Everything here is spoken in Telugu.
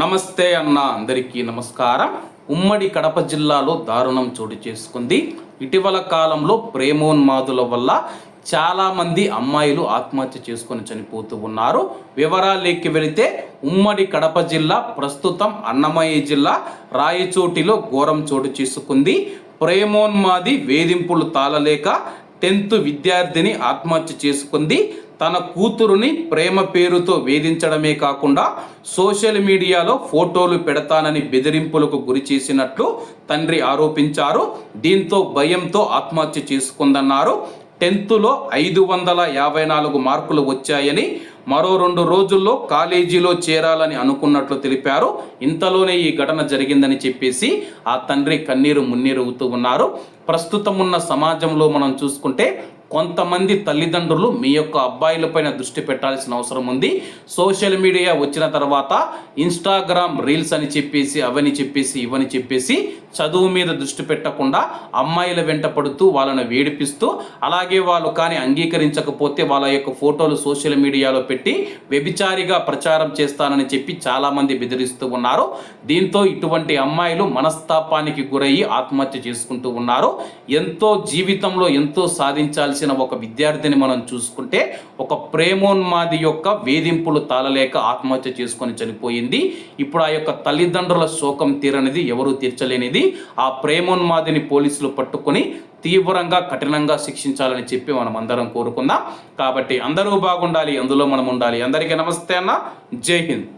నమస్తే అన్న అందరికీ నమస్కారం. ఉమ్మడి కడప జిల్లాలో దారుణం చోటు చేసుకుంది. ఇటీవల కాలంలో ప్రేమోన్మాదుల వల్ల చాలామంది అమ్మాయిలు ఆత్మహత్య చేసుకొని చనిపోతూ ఉన్నారు. వివరాలేకి వెళితే ఉమ్మడి కడప జిల్లా ప్రస్తుతం అన్నమయ్య జిల్లా రాయచోటిలో ఘోరం చోటు చేసుకుంది. ప్రేమోన్మాది వేధింపులు తాళలేక టెన్త్ విద్యార్థిని ఆత్మహత్య చేసుకుంది. తన కూతురుని ప్రేమ పేరుతో వేధించడమే కాకుండా సోషల్ మీడియాలో ఫోటోలు పెడతానని బెదిరింపులకు గురి చేసినట్లు తండ్రి ఆరోపించారు. దీంతో భయంతో ఆత్మహత్య చేసుకుందన్నారు. టెన్త్లో ఐదు వందల యాభై నాలుగు మార్కులు వచ్చాయని మరో రెండు రోజుల్లో కాలేజీలో చేరాలని అనుకున్నట్లు తెలిపారు. ఇంతలోనే ఈ ఘటన జరిగిందని చెప్పేసి ఆ తండ్రి కన్నీరు మున్నీరువుతూ ఉన్నారు. ప్రస్తుతం ఉన్న సమాజంలో మనం చూసుకుంటే కొంతమంది తల్లిదండ్రులు మీ యొక్క అబ్బాయిలపైన దృష్టి పెట్టాల్సిన అవసరం ఉంది. సోషల్ మీడియా వచ్చిన తర్వాత ఇన్స్టాగ్రామ్ రీల్స్ అని చెప్పేసి అవని చెప్పేసి ఇవని చెప్పేసి చదువు మీద దృష్టి పెట్టకుండా అమ్మాయిల వెంట పడుతూ వాళ్ళను వేడిపిస్తూ అలాగే వాళ్ళు కానీ అంగీకరించకపోతే వాళ్ళ యొక్క ఫోటోలు సోషల్ మీడియాలో పెట్టి వ్యభిచారిగా ప్రచారం చేస్తానని చెప్పి చాలామంది బెదిరిస్తూ ఉన్నారు. దీంతో ఇటువంటి అమ్మాయిలు మనస్తాపానికి గురయ్యి ఆత్మహత్య చేసుకుంటూ ఉన్నారు. ఎంతో జీవితంలో ఎంతో సాధించాల్సి సాధించాల్సిన ఒక విద్యార్థిని మనం చూసుకుంటే ఒక ప్రేమోన్మాది యొక్క వేధింపులు తాళలేక ఆత్మహత్య చేసుకొని చనిపోయింది. ఇప్పుడు ఆ యొక్క తల్లిదండ్రుల శోకం తీరనిది ఎవరూ తీర్చలేనిది. ఆ ప్రేమోన్మాదిని పోలీసులు పట్టుకొని తీవ్రంగా కఠినంగా శిక్షించాలని చెప్పి మనం అందరం కోరుకుందాం. కాబట్టి అందరూ బాగుండాలి అందులో మనం ఉండాలి. అందరికీ నమస్తే అన్న. జై హింద్.